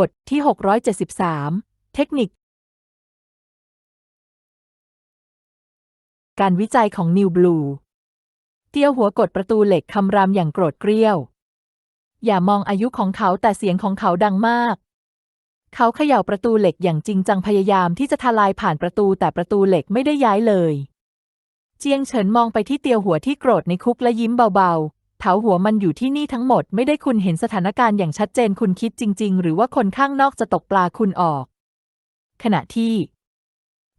บทที่ 673 เทคนิค การวิจัยของนิวบลู เตียวหัวกดประตูเหล็กคำรามอย่างโกรธเกรี้ยว อย่ามองอายุของเขาแต่เสียงของเขาดังมาก เขาเขย่าประตูเหล็กอย่างจริงจังพยายามที่จะทลายผ่านประตูแต่ประตูเหล็กไม่ได้ย้ายเลย เจียงเฉินมองไปที่เตียวหัวที่โกรธในคุกและยิ้มเบาๆ ถาหัวมันอยู่ที่นี่ทั้งหมดไม่ได้คุณเห็นสถานการณ์อย่างชัดเจนคุณคิดจริง ๆ หรือว่าคนข้างนอกจะตกปลาคุณออก ขณะที่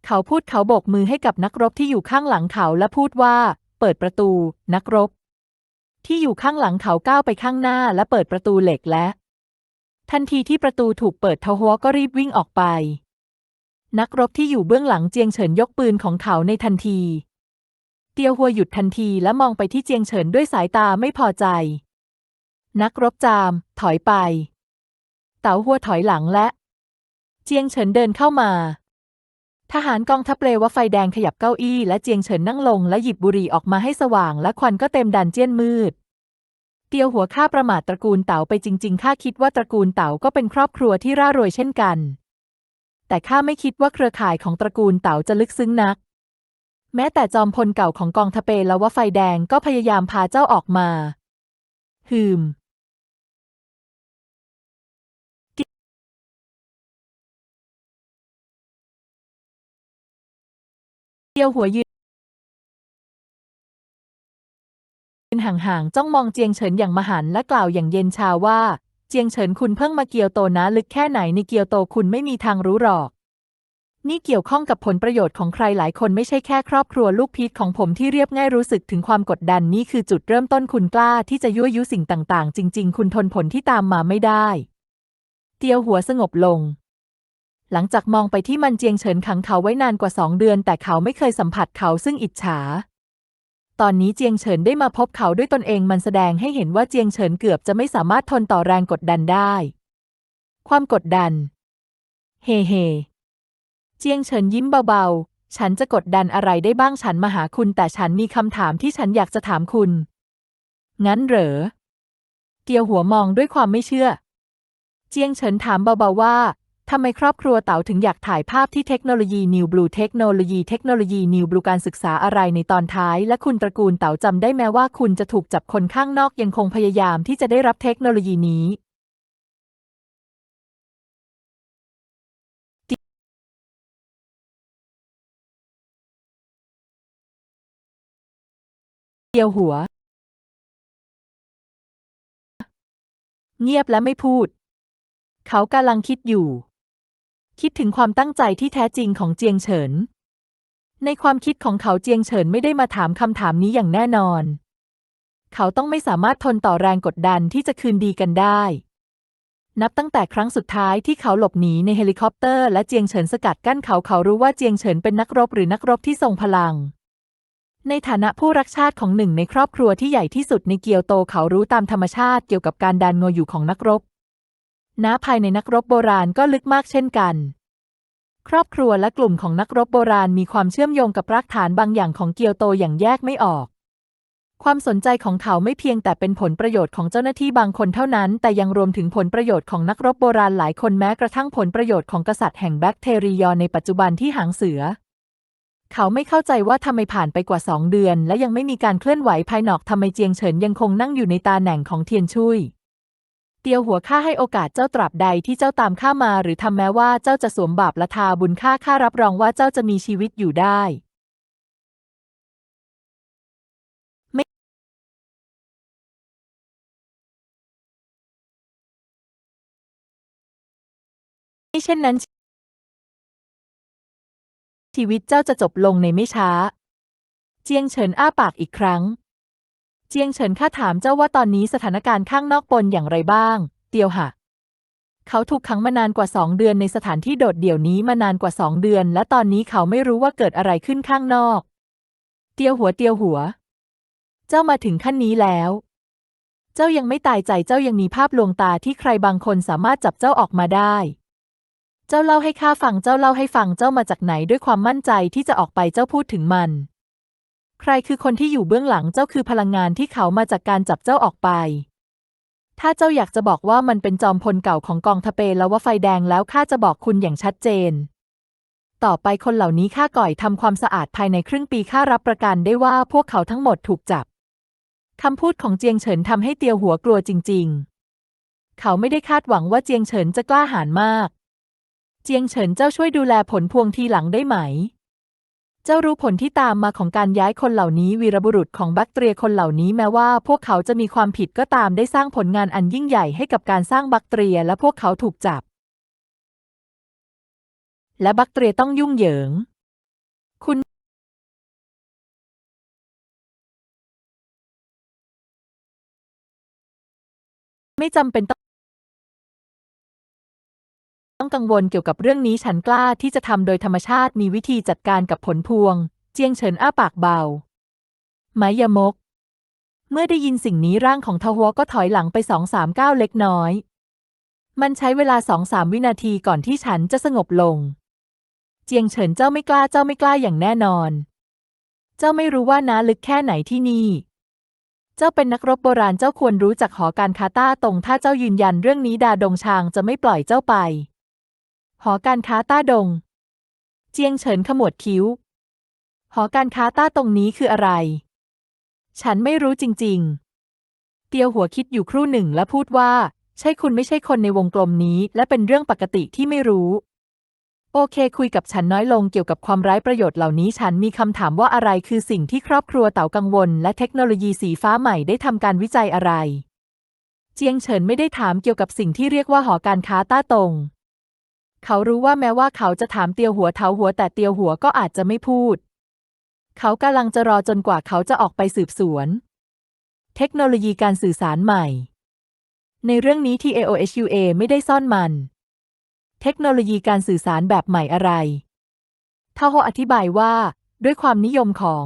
เขาพูดเขาโบกมือให้กับนักรบที่อยู่ข้างหลังเขาและพูดว่า เปิดประตู นักรบ ที่อยู่ข้างหลังเขาก้าวไปข้างหน้าและเปิดประตูเหล็กและ ทันทีที่ประตูถูกเปิดเทาหัวก็รีบวิ่งออกไป นักรบที่อยู่เบื้องหลังเจียงเฉินยกปืนของเขาในทันที เตียวหัวหยุดทันทีและมองไปที่เจียงเฉินด้วยสายตาไม่พอใจ นักรบจาม ถอยไป เต๋าหัวถอยหลังและ เจียงเฉินเดินเข้ามา ทหารกองทัพเปลว่าไฟแดงขยับเก้าอี้และเจียงเฉินนั่งลงและหยิบบุหรี่ออกมาให้สว่างและควันก็เต็มดันเจี้ยนมืด เตียวหัวข้าประมาทตระกูลเต๋าไปจริงๆข้าคิดว่าตระกูลเต๋าก็เป็นครอบครัวที่ร่ารวยเช่นกัน แต่ข้าไม่คิดว่าเครือข่ายของตระกูลเต๋าจะลึกซึ้งนัก แม้แต่จอมพลเก่าของกองทัพเปลว่าไฟแดงก็พยายามพาเจ้าออกมาฮืมเตียวหัวยืนห่างๆจ้องมองเจียงเฉินอย่างมหันและกล่าวอย่างเย็นชาว่า เจียงเฉินคุณเพิ่งมาเกียวโตนะ ลึกแค่ไหนในเกียวโตคุณไม่มีทางรู้หรอก นี่เกี่ยวข้องกับผลประโยชน์ของใครหลายคนไม่ใช่แค่ครอบครัวลูกพีชของผมที่เรียบง่ายรู้สึกถึงความกดดันนี่คือจุดเริ่มต้นคุณกล้าที่จะยั่วยุสิ่งต่างๆ จริง ๆ คุณทนผลที่ตามมาไม่ได้ เตียวหัวสงบลง หลังจากมองไปที่มันเจียงเฉินขังเขาไว้นานกว่าสองเดือน แต่เขาไม่เคยสัมผัสเขาซึ่งอิจฉา ตอนนี้เจียงเฉินได้มาพบเขาด้วยตนเองมันแสดงให้เห็นว่าเจียงเฉินเกือบจะไม่สามารถทนต่อแรงกดดันได้ ความกดดัน เฮเฮ เจียงเฉินยิ้มเบาๆ ฉันจะกดดันอะไรได้บ้างฉันมาหาคุณแต่ฉันมีคำถามที่ฉันอยากจะถามคุณ งั้นเหรอ เตียวหัวมองด้วยความไม่เชื่อ เจียงเฉินถามเบาๆว่าทำไมครอบครัวเต๋าถึงอยากถ่ายภาพที่เทคโนโลยีนิวบลูเทคโนโลยีเทคโนโลยีนิวบลูการศึกษาอะไรในตอนท้าย และคุณตระกูลเต๋าจำได้แม้ว่าคุณจะถูกจับคนข้างนอกยังคงพยายามที่จะได้รับเทคโนโลยีนี้ เดียวหัว เงียบและไม่พูด เขากำลังคิดอยู่ คิดถึงความตั้งใจที่แท้จริงของเจียงเฉิน ในความคิดของเขาเจียงเฉินไม่ได้มาถามคำถามนี้อย่างแน่นอน เขาต้องไม่สามารถทนต่อแรงกดดันที่จะคืนดีกันได้นับตั้งแต่ครั้งสุดท้ายที่เขาหลบหนีในเฮลิคอปเตอร์และเจียงเฉินสกัดกั้นเขาเขารู้ว่าเจียงเฉินเป็นนักรบหรือนักรบที่ทรงพลัง ในฐานะผู้รักชาติของหนึ่งในครอบครัวที่ใหญ่ที่สุดในเกียวโตเขารู้ตามธรรมชาติเกี่ยวกับการดานงออยู่ของนักรบ ณ ภายในนักรบโบราณก็ลึกมากเช่นกัน ครอบครัวและกลุ่มของนักรบโบราณมีความเชื่อมโยงกับรากฐานบางอย่างของเกียวโตอย่างแยกไม่ออก ความสนใจของเขาไม่เพียงแต่เป็นผลประโยชน์ของเจ้าหน้าที่บางคนเท่านั้น แต่ยังรวมถึงผลประโยชน์ของนักรบโบราณหลายคนแม้กระทั่งผลประโยชน์ของกษัตริย์แห่งแบคเทรียในปัจจุบันที่หางเสือ เขาไม่เข้าใจว่าทำไมผ่านไปกว่าสองเดือน และยังไม่มีการเคลื่อนไหวภายนอกทำไมเจียงเฉินยังคงนั่งอยู่ในตาแหน่งของเทียนชุยเตียวหัวข้าให้โอกาสเจ้าตราบใดที่เจ้าตามข้ามา หรือทำแม้ว่าเจ้าจะสวมบาปละทาบุญข้าข้ารับรองว่าเจ้าจะมีชีวิตอยู่ได้ไม่ไม่เช่นนั้น ชีวิตเจ้าจะจบลงในไม่ช้า เจียงเฉินอ้าปากอีกครั้ง เจียงเฉินข้าถามเจ้าว่าตอนนี้สถานการณ์ข้างนอกปนอย่างไรบ้าง เตียวหะ เขาถูกขังมานานกว่าสองเดือนในสถานที่โดดเดี่ยวนี้มานานกว่าสองเดือน และตอนนี้เขาไม่รู้ว่าเกิดอะไรขึ้นข้างนอก เตียวหัวเตียวหัว เจ้ามาถึงขั้นนี้แล้ว เจ้ายังไม่ตายใจเจ้ายังมีภาพลวงตาที่ใครบางคนสามารถจับเจ้าออกมาได้ เจ้าเล่าให้ข้าฟัง เจ้าเล่าให้ฟัง เจ้ามาจากไหนด้วยความมั่นใจที่จะออกไป เจ้าพูดถึงมัน ใครคือคนที่อยู่เบื้องหลัง เจ้าคือพลังงานที่เขามาจากการจับเจ้าออกไป ถ้าเจ้าอยากจะบอกว่ามันเป็นจอมพลเก่าของกองทเปแล้วว่าไฟแดงแล้วข้าจะบอกคุณอย่างชัดเจน ต่อไปคนเหล่านี้ข้าก่อยทำความสะอาดภายในครึ่งปีข้ารับประกันได้ว่าพวกเขาทั้งหมดถูกจับคำพูดของเจียงเฉินทำให้เตียวหัวกลัวจริง ๆ เขาไม่ได้คาดหวังว่าเจียงเฉินจะกล้าหาญมาก เจียงเฉินเจ้าช่วยดูแลผลพวงทีหลังได้ไหม เจ้ารู้ผลที่ตามมาของการย้ายคนเหล่านี้วีรบุรุษของบัคเตรียคนเหล่านี้แม้ว่า พวกเขาจะมีความผิดก็ตามได้สร้างผลงานอันยิ่งใหญ่ให้กับการสร้างบัคเตรียและพวกเขาถูกจับ และบัคเตรียต้องยุ่งเหยิง คุณไม่จำเป็นต้อง ต้องกังวลเกี่ยวกับเรื่องนี้ฉันกล้าที่จะทำโดยธรรมชาติมีวิธีจัดการกับผลพวง เจียงเฉินอ้าปากเบาไมยมก เมื่อได้ยินสิ่งนี้ร่างของทหัวก็ถอยหลังไปสองสามก้าวเล็กน้อย มันใช้เวลาสองสามวินาทีก่อนที่ฉันจะสงบลง เจียงเฉินเจ้าไม่กล้าเจ้าไม่กล้าอย่างแน่นอน เจ้าไม่รู้ว่าน้าลึกแค่ไหนที่นี่ เจ้าเป็นนักรบโบราณเจ้าควรรู้จักหอการคาต้าตรงถ้าเจ้ายืนยันเรื่องนี้ดาดงชางจะไม่ปล่อยเจ้าไป หอการค้าต้าดง เจียงเฉินขมวดคิ้ว หอการค้าต้าตรงนี้คืออะไร ฉันไม่รู้จริง ๆ เตียวหัวคิดอยู่ครู่หนึ่งและพูดว่า ใช่คุณไม่ใช่คนในวงกลมนี้ และเป็นเรื่องปกติที่ไม่รู้ โอเค คุยกับฉันน้อยลงเกี่ยวกับความร้ายประโยชน์เหล่านี้ ฉันมีคำถามว่าอะไรคือสิ่งที่ครอบครัวเต่ากังวล และเทคโนโลยีสีฟ้าใหม่ได้ทำการวิจัยอะไร เจียงเฉินไม่ได้ถามเกี่ยวกับสิ่งที่เรียกว่าหอการค้าต้าตง เขารู้ว่าแม้ว่าเขาจะถามเตียวหัวเทาหัวแต่เตียวหัวก็อาจจะไม่พูด เขากำลังจะรอจนกว่าเขาจะออกไปสืบสวน เทคโนโลยีการสื่อสารใหม่ ในเรื่องนี้ที่ AOHUA ไม่ได้ซ่อนมัน เทคโนโลยีการสื่อสารแบบใหม่อะไรทาโฮอธิบายว่า ด้วยความนิยมของ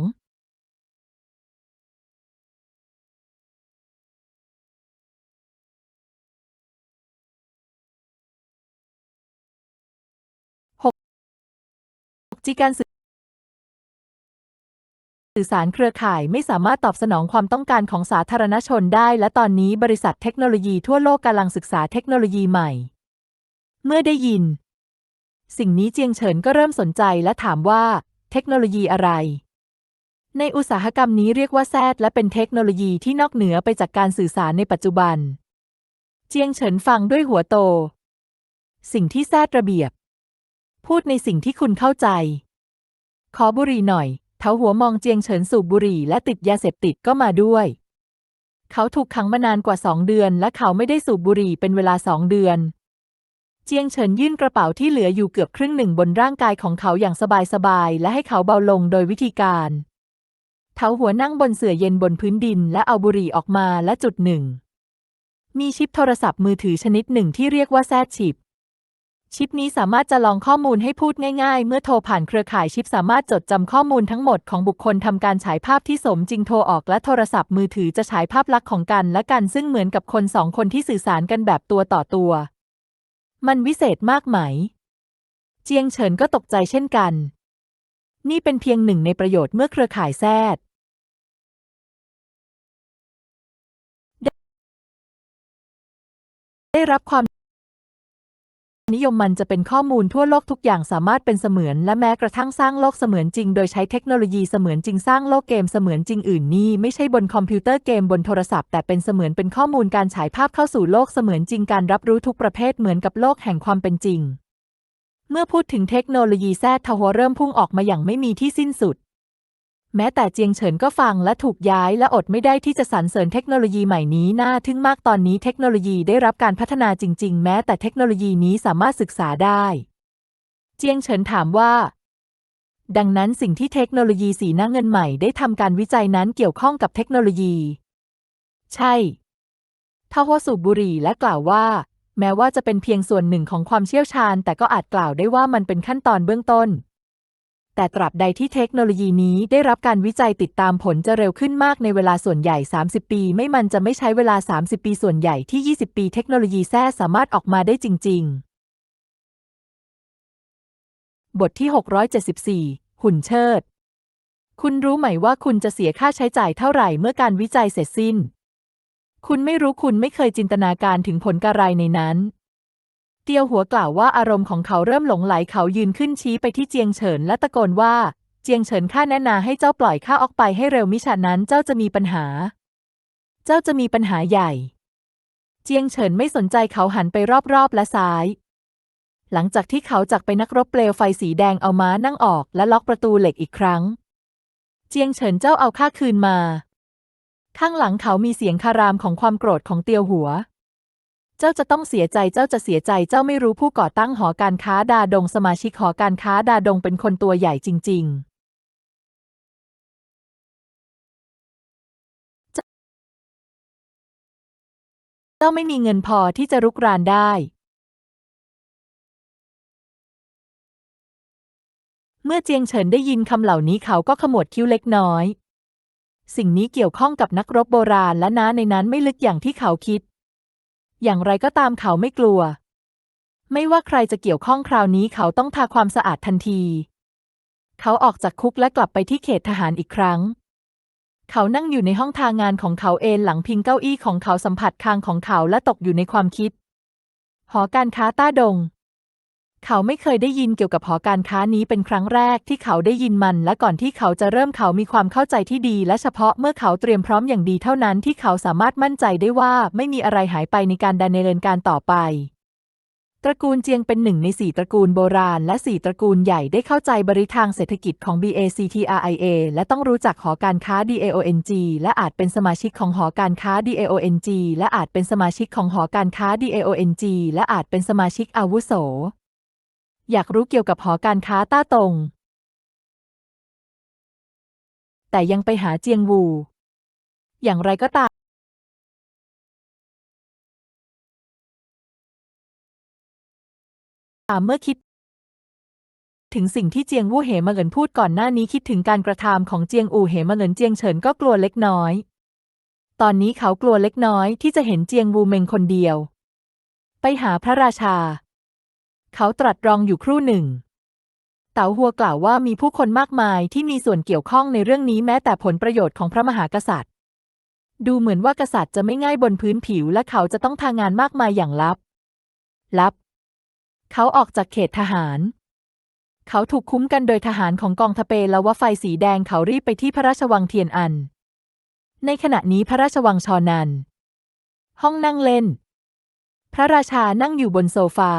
6G การสื่อสารเครือข่ายไม่สามารถตอบสนองความต้องการของสาธารณชนได้ และตอนนี้บริษัทเทคโนโลยีทั่วโลกกำลังศึกษาเทคโนโลยีใหม่ เมื่อได้ยิน สิ่งนี้เจียงเฉินก็เริ่มสนใจและถามว่า เทคโนโลยีอะไรในอุตสาหกรรมนี้เรียกว่าแซดและเป็นเทคโนโลยีที่นอกเหนือไปจากการสื่อสารในปัจจุบัน เจียงเฉินฟังด้วยหัวโต สิ่งที่แซดระเบียบ พูดในสิ่งที่คุณเข้าใจ ขอบุหรี่หน่อย เทาหัวมองเจียงเฉินสูบบุหรี่และติดยาเสพติดก็มาด้วย เขาถูกขังมานานกว่าสองเดือน และเขาไม่ได้สูบบุหรี่เป็นเวลาสองเดือน เจียงเฉินยื่นกระเป๋าที่เหลืออยู่เกือบครึ่งหนึ่งบนร่างกายของเขาอย่างสบายๆและให้เขาเบาลงโดยวิธีการเทาหัวนั่งบนเสื่อเย็นบนพื้นดิน และเอาบุหรี่ออกมาและจุดหนึ่ง มีชิปโทรศัพท์มือถือชนิดหนึ่งที่เรียกว่าแซดชิป ชิปนี้สามารถจะลองข้อมูลให้พูดง่ายๆ เมื่อโทรผ่านเครือข่ายชิปสามารถจดจำข้อมูลทั้งหมดของบุคคลทำการฉายภาพที่สมจริงโทรออกและโทรศัพท์มือถือจะฉายภาพลักษณ์ของกันและกันซึ่งเหมือนกับคนสองคนที่สื่อสารกันแบบตัวต่อตัว มันวิเศษมากไหม เจียงเฉินก็ตกใจเช่นกัน นี่เป็นเพียงหนึ่งในประโยชน์เมื่อเครือข่ายแซดได้รับความ นิยมมันจะเป็นข้อมูลทั่วโลกทุกอย่างสามารถเป็นเสมือน และแม้กระทั่งสร้างโลกเสมือนจริง โดยใช้เทคโนโลยีเสมือนจริงสร้างโลกเกมเสมือนจริงอื่นนี่ไม่ใช่บนคอมพิวเตอร์เกมบนโทรศัพท์แต่เป็นเสมือนเป็นข้อมูลการฉายภาพเข้าสู่โลกเสมือนจริงการรับรู้ทุกประเภทเหมือนกับโลกแห่งความเป็นจริง เมื่อพูดถึงเทคโนโลยีแซดทหัวเริ่มพุ่งออกมาอย่างไม่มีที่สิ้นสุด แม้แต่เจียงเฉินก็ฟังและถูกย้ายและอดไม่ได้ที่จะสรรเสริญเทคโนโลยีใหม่นี้น่าทึ่งมากตอนนี้เทคโนโลยีได้รับการพัฒนาจริง ๆ แม้แต่เทคโนโลยีนี้สามารถศึกษาได้ เจียงเฉินถามว่า ดังนั้นสิ่งที่เทคโนโลยีสีหน้าเงินใหม่ได้ทำการวิจัยนั้นเกี่ยวข้องกับเทคโนโลยี ใช่ทาหัวสูบบุหรี่และกล่าวว่า แม้ว่าจะเป็นเพียงส่วนหนึ่งของความเชี่ยวชาญ แต่ก็อาจกล่าวได้ว่ามันเป็นขั้นตอนเบื้องต้น แต่ตราบใดที่เทคโนโลยีนี้ได้รับการวิจัยติดตามผลจะเร็วขึ้นมากในเวลาส่วนใหญ่ 30 ปี ไม่มันจะไม่ใช้เวลา 30 ปีส่วนใหญ่ที่ 20 ปี เทคโนโลยีแท้สามารถออกมาได้จริง ๆ บทที่ 674 หุ่นเชิด คุณรู้ไหมว่าคุณจะเสียค่าใช้จ่ายเท่าไหร่เมื่อการวิจัยเสร็จสิ้น คุณไม่รู้คุณไม่เคยจินตนาการถึงผลกระไรในนั้น เตียวหัวกล่าวว่าอารมณ์ของเขาเริ่มหลงไหลเขายืนขึ้นชี้ไปที่เจียงเฉินและตะโกนว่า เจียงเฉินข้าแนะนาให้เจ้าปล่อยข้าออกไปให้เร็วมิฉะนั้นเจ้าจะมีปัญหา เจ้าจะมีปัญหาใหญ่ เจียงเฉินไม่สนใจเขาหันไปรอบๆและซ้าย หลังจากที่เขาจากไปนักรบเปลวไฟสีแดงเอาม้านั่งออกและล็อกประตูเหล็กอีกครั้ง เจียงเฉินเจ้าเอาข้าคืนมา ข้างหลังเขามีเสียงคารามของความโกรธของเตียวหัว เจ้าจะต้องเสียใจ เจ้าจะเสียใจ เจ้าไม่รู้ผู้ก่อตั้งหอการค้าดาดง สมาชิกหอการค้าดาดงเป็นคนตัวใหญ่จริง ๆเจ้าไม่มีเงินพอที่จะรุกรานได้ เมื่อเจียงเฉินได้ยินคำเหล่านี้เขาก็ขมวดคิ้วเล็กน้อย สิ่งนี้เกี่ยวข้องกับนักรบโบราณและน้าในนั้นไม่ลึกอย่างที่เขาคิด อย่างไรก็ตามเขาไม่กลัว ไม่ว่าใครจะเกี่ยวข้องคราวนี้เขาต้องทาความสะอาดทันที เขาออกจากคุกและกลับไปที่เขตทหารอีกครั้ง เขานั่งอยู่ในห้องทางานของเขาเอนหลังพิงเก้าอี้ของเขาสัมผัสคางของเขาและตกอยู่ในความคิด หอการค้าต้าดง เขาไม่เคยได้ยินเกี่ยวกับหอการค้านี้เป็นครั้งแรกที่เขาได้ยินมัน และก่อนที่เขาจะเริ่มเขามีความเข้าใจที่ดี และเฉพาะเมื่อเขาเตรียมพร้อมอย่างดีเท่านั้นที่เขาสามารถมั่นใจได้ว่าไม่มีอะไรหายไปในการดำเนินการต่อไป ตระกูลเจียงเป็นหนึ่งในสี่ตระกูลโบราณ และสี่ตระกูลใหญ่ได้เข้าใจบริทางเศรษฐกิจของ BACTRIA และต้องรู้จักหอการค้า DAONG และอาจเป็นสมาชิกของหอการค้า DAONG และอาจเป็นสมาชิกของหอการค้า DAONG และอาจเป็นสมาชิกอาวุโส อยากรู้เกี่ยวกับหอการค้าต้าตง แต่ยังไปหาเจียงวู อย่างไรก็ตาม เมื่อคิด ถึงสิ่งที่เจียงวู่เหมาเหงินพูดก่อนหน้านี้คิดถึงการกระทำของเจียงอู่เหมาเหงินเจียงเฉินก็กลัวเล็กน้อย ตอนนี้เขากลัวเล็กน้อยที่จะเห็นเจียงวูเมงคนเดียว ไปหาพระราชา เขาตรัสรองอยู่ครู่หนึ่ง เต๋าหัวกล่าวว่ามีผู้คนมากมายที่มีส่วนเกี่ยวข้องในเรื่องนี้แม้แต่ผลประโยชน์ของพระมหากษัตริย์ ดูเหมือนว่ากษัตริย์จะไม่ง่ายบนพื้นผิว และเขาจะต้องทางานมากมายอย่างลับ ลับ เขาออกจากเขตทหารเขาถูกคุ้มกันโดยทหารของกองทเปแล้วว่าไฟสีแดงเขารีบไปที่พระราชวังเทียนอัน ในขณะนี้พระราชวังชอนัน ห้องนั่งเล่น พระราชานั่งอยู่บนโซฟา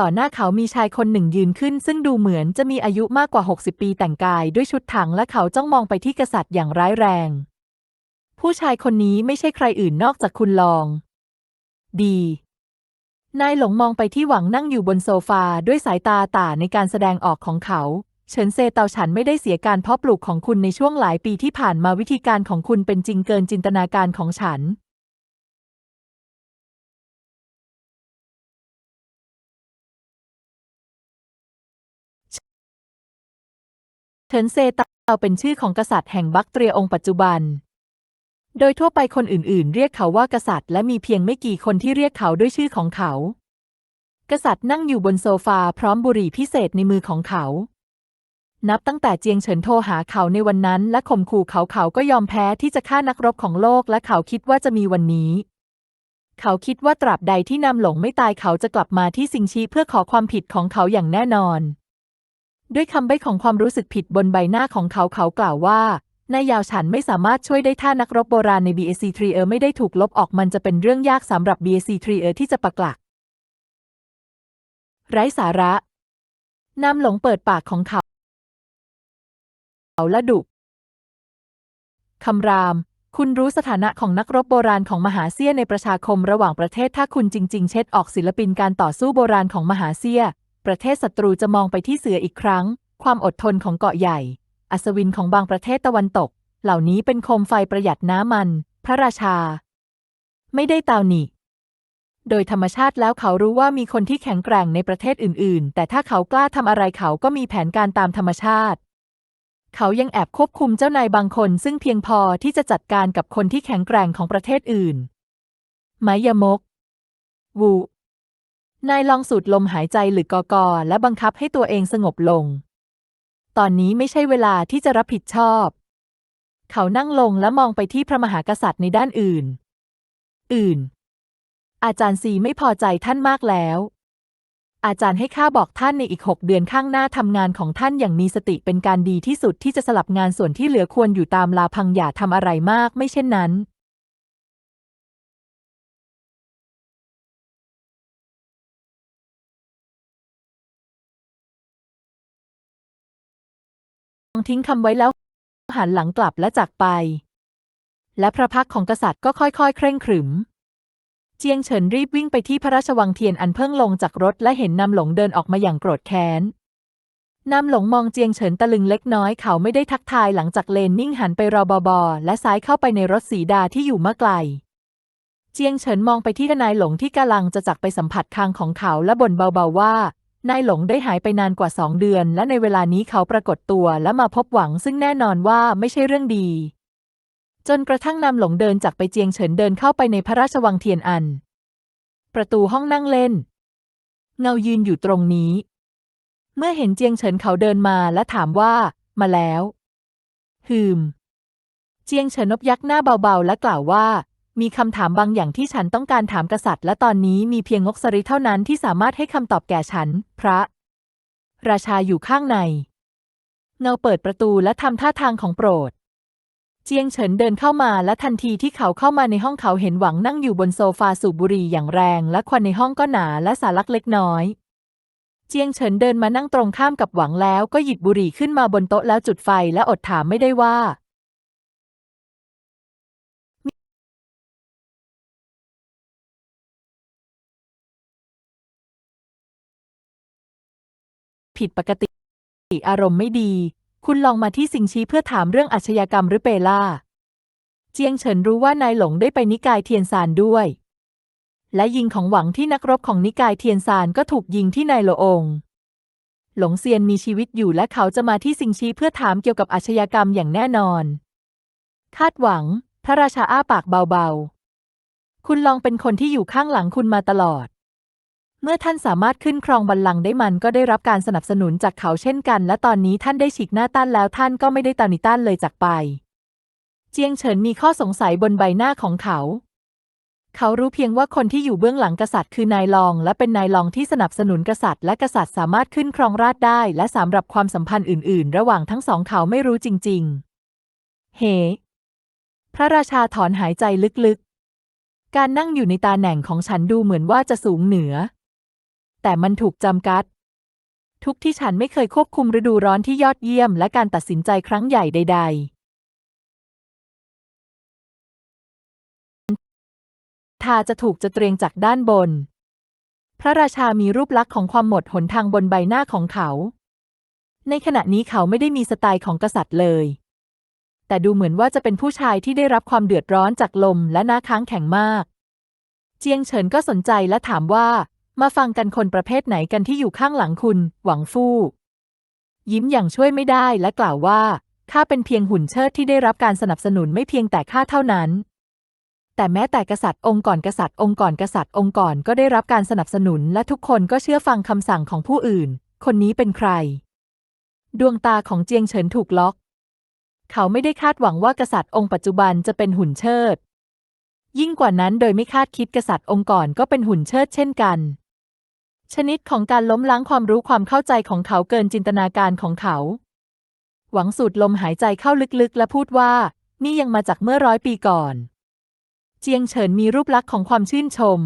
ต่อหน้าเขามีชายคนหนึ่งยืนขึ้น ซึ่งดูเหมือนจะมีอายุมากกว่า 60 ปีแต่งกายด้วยชุดถังและเขาจ้องมองไปที่กษัตริย์อย่างร้ายแรง ผู้ชายคนนี้ไม่ใช่ใครอื่นนอกจากคุณลอง ดี นายหลงมองไปที่หวังนั่งอยู่บนโซฟาด้วยสายตาต่าในการแสดงออกของเขาเฉินเซเตาฉันไม่ได้เสียการเพาะปลูกของคุณในช่วงหลายปีที่ผ่านมาวิธีการของคุณเป็นจริงเกินจินตนาการของฉัน ฉินเซเตาเป็นชื่อของกษัตริย์แห่งบักเตรียองค์ปัจจุบัน โดยทั่วไปคนอื่นๆ เรียกเขาว่ากษัตริย์และมีเพียงไม่กี่คนที่เรียกเขาด้วยชื่อของเขา กษัตริย์นั่งอยู่บนโซฟาพร้อมบุหรี่พิเศษในมือของเขา นับตั้งแต่เจียงเฉินโทรหาเขาในวันนั้น และข่มขู่เขาเขาก็ยอมแพ้ที่จะฆ่านักรบของโลกและเขาคิดว่าจะมีวันนี้เขาคิดว่าตราบใดที่นำหลงไม่ตายเขาจะกลับมาที่ซิงชีเพื่อขอความผิดของเขาอย่างแน่นอน ด้วยคำใบ้ของความรู้สึกผิดบนใบหน้าของเขาเขากล่าวว่านายยาวฉันไม่สามารถช่วยได้ถ้านักรบโบราณใน BAC 3เออไม่ได้ถูกลบออกมันจะเป็นเรื่องยากสำหรับ BAC 3เออที่จะปักหลัก ไร้สาระน้ำหลงเปิดปากของเขาเขาและดุคำราม คุณรู้สถานะของนักรบโบราณของมหาเซียในประชาคมระหว่างประเทศถ้าคุณจริง ๆ เช็ดออกศิลปินการต่อสู้โบราณของมหาเซีย ประเทศศัตรูจะมองไปที่เสืออีกครั้ง ความอดทนของเกาะใหญ่ อัศวินของบางประเทศตะวันตก เหล่านี้เป็นโคมไฟประหยัดน้ำมัน พระราชา ไม่ได้เตาหนีโดยธรรมชาติแล้วเขารู้ว่ามีคนที่แข็งแกร่งในประเทศอื่น ๆ แต่ถ้าเขากล้าทำอะไรเขาก็มีแผนการตามธรรมชาติ เขายังแอบควบคุมเจ้านายบางคน ซึ่งเพียงพอที่จะจัดการกับคนที่แข็งแกร่งของประเทศอื่น ไมยมก วู นายลองสูดลมหายใจหรือกอกอและบังคับให้ตัวเองสงบลง ตอนนี้ไม่ใช่เวลาที่จะรับผิดชอบ เขานั่งลงและมองไปที่พระมหากษัตริย์ในด้านอื่น อื่น อาจารย์ซีไม่พอใจท่านมากแล้ว อาจารย์ให้ข้าบอกท่านในอีกหกเดือนข้างหน้าทำงานของท่านอย่างมีสติเป็นการดีที่สุดที่จะสลับงานส่วนที่เหลือควรอยู่ตามลาพังอย่าทำอะไรมากไม่เช่นนั้น ทิ้งคำไว้แล้ว หันหลังกลับและจากไป และพระพักของกษัตริย์ก็ค่อยๆ เคร่งขรึม เจียงเฉินรีบวิ่งไปที่พระราชวังเทียนอันเพิ่งลงจากรถและเห็นนำหลงเดินออกมาอย่างโกรธแค้นนำหลงมองเจียงเฉินตะลึงเล็กน้อยเขาไม่ได้ทักทายหลังจากเลนนิ่งหันไปรอบอบอและซ้ายเข้าไปในรถสีดาที่อยู่เมื่อไกล เจียงเฉินมองไปที่ทนายหลงที่กำลังจะจักไปสัมผัสคางของเขาและบ่นเบาๆว่า นายหลงได้หายไปนานกว่าสองเดือน และในเวลานี้เขาปรากฏตัวและมาพบหวังซึ่งแน่นอนว่าไม่ใช่เรื่องดี จนกระทั่งนำหลงเดินจากไปเจียงเฉินเดินเข้าไปในพระราชวังเทียนอัน ประตูห้องนั่งเล่น เงายืนอยู่ตรงนี้ เมื่อเห็นเจียงเฉินเขาเดินมาและถามว่า มาแล้วฮืม เจียงเฉินนบยักหน้าเบาๆ และกล่าวว่า มีคำถามบางอย่างที่ฉันต้องการถามกษัตริย์ และตอนนี้มีเพียงงกสริเท่านั้นที่สามารถให้คำตอบแก่ฉัน พระ ราชาอยู่ข้างใน เงาเปิดประตูและทำท่าทางของโปรด เจียงเฉินเดินเข้ามาและทันทีที่เขาเข้ามาในห้องเขาเห็นหวังนั่งอยู่บนโซฟาสูบบุหรี่อย่างแรง และควันในห้องก็หนาและสาลักเล็กน้อยเจียงเฉินเดินมานั่งตรงข้ามกับหวังแล้วก็หยิบบุหรี่ขึ้นมาบนโต๊ะแล้วจุดไฟและอดถามไม่ได้ว่า ผิดปกติ อารมณ์ไม่ดี คุณลองมาที่สิงชีเพื่อถามเรื่องอาชญากรรมหรือเปล่า เจียงเฉินรู้ว่านายหลงได้ไปนิกายเทียนซานด้วย และยิงของหวังที่นักรบของนิกายเทียนซานก็ถูกยิงที่นายโลองหลงเซียนมีชีวิตอยู่และเขาจะมาที่สิงชีเพื่อถามเกี่ยวกับอาชญากรรมอย่างแน่นอน คาดหวัง พระราชาอ้าปากเบาๆ คุณลองเป็นคนที่อยู่ข้างหลังคุณมาตลอด เมื่อท่านสามารถขึ้นครองบัลลังก์ได้มันก็ได้รับการสนับสนุนจากเขาเช่นกัน และตอนนี้ท่านได้ฉีกหน้าต้านแล้วท่านก็ไม่ได้ตานิต้านเลยจากไป เจียงเฉินมีข้อสงสัยบนใบหน้าของเขา เขารู้เพียงว่าคนที่อยู่เบื้องหลังกษัตริย์คือนายรอง และเป็นนายรองที่สนับสนุนกษัตริย์ และกษัตริย์สามารถขึ้นครองราชได้ และสำหรับความสัมพันธ์อื่น ๆ ระหว่างทั้งสองเขาไม่รู้จริง ๆ เฮพระราชาถอนหายใจลึกๆ การนั่งอยู่ในตาแหน่งของฉันดูเหมือนว่าจะสูงเหนือ แต่มันถูกจำกัด ทุกที่ฉันไม่เคยควบคุมฤดูร้อนที่ยอดเยี่ยม และการตัดสินใจครั้งใหญ่ใด ๆทาจะถูกจะเตรียงจากด้านบน พระราชามีรูปลักษณ์ของความหมดหนทางบนใบหน้าของเขา ในขณะนี้เขาไม่ได้มีสไตล์ของกษัตริย์เลย แต่ดูเหมือนว่าจะเป็นผู้ชายที่ได้รับความเดือดร้อนจากลมและหน้าค้างแข็งมาก เจียงเฉินก็สนใจและถามว่า มาฟังกันคนประเภทไหนกันที่อยู่ข้างหลังคุณ หวังฟู่ ยิ้มอย่างช่วยไม่ได้และกล่าวว่า ข้าเป็นเพียงหุ่นเชิดที่ได้รับการสนับสนุนไม่เพียงแต่ข้าเท่านั้น แต่แม้แต่กษัตริย์องค์ก่อนกษัตริย์องค์ก่อนกษัตริย์องค์ก่อนก็ได้รับการสนับสนุนและทุกคนก็เชื่อฟังคำสั่งของผู้อื่น คนนี้เป็นใคร ดวงตาของเจียงเฉินถูกล็อก เขาไม่ได้คาดหวังว่ากษัตริย์องค์ปัจจุบันจะเป็นหุ่นเชิด ยิ่งกว่านั้นโดยไม่คาดคิดกษัตริย์องค์ก่อนก็เป็นหุ่นเชิดเช่นกัน ชนิดของการล้มล้างความรู้ความเข้าใจของเขาเกินจินตนาการของเขา หวังสูดลมหายใจเข้าลึกๆ และพูดว่า นี่ยังมาจากเมื่อร้อยปีก่อน เจียงเฉินมีรูปลักษณ์ของความชื่นชม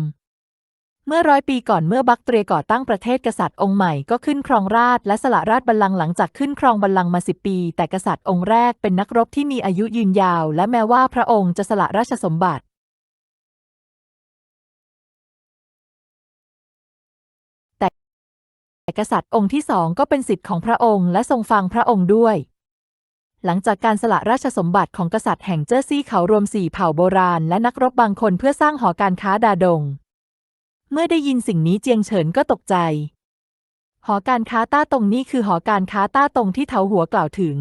เมื่อร้อยปีก่อนเมื่อบักเตรียก่อตั้งประเทศกษัตริย์องค์ใหม่ก็ขึ้นครองราชและสละราชบัลลังก์หลังจากขึ้นครองบัลลังก์มาสิบปี แต่กษัตริย์องค์แรกเป็นนักรบที่มีอายุยืนยาว และแม้ว่าพระองค์จะสละราชสมบัติ กษัตริย์องค์ที่สองก็เป็นสิทธิ์ของพระองค์และทรงฟังพระองค์ด้วย หลังจากการสละราชสมบัติของกษัตริย์แห่งเจ้อซี่เขารวมสี่เผ่าโบราณและนักรบบางคนเพื่อสร้างหอการค้าดาดง เมื่อได้ยินสิ่งนี้เจียงเฉินก็ตกใจ หอการค้าต้าตงนี้คือหอการค้าต้าตงที่เถาหัวกล่าวถึง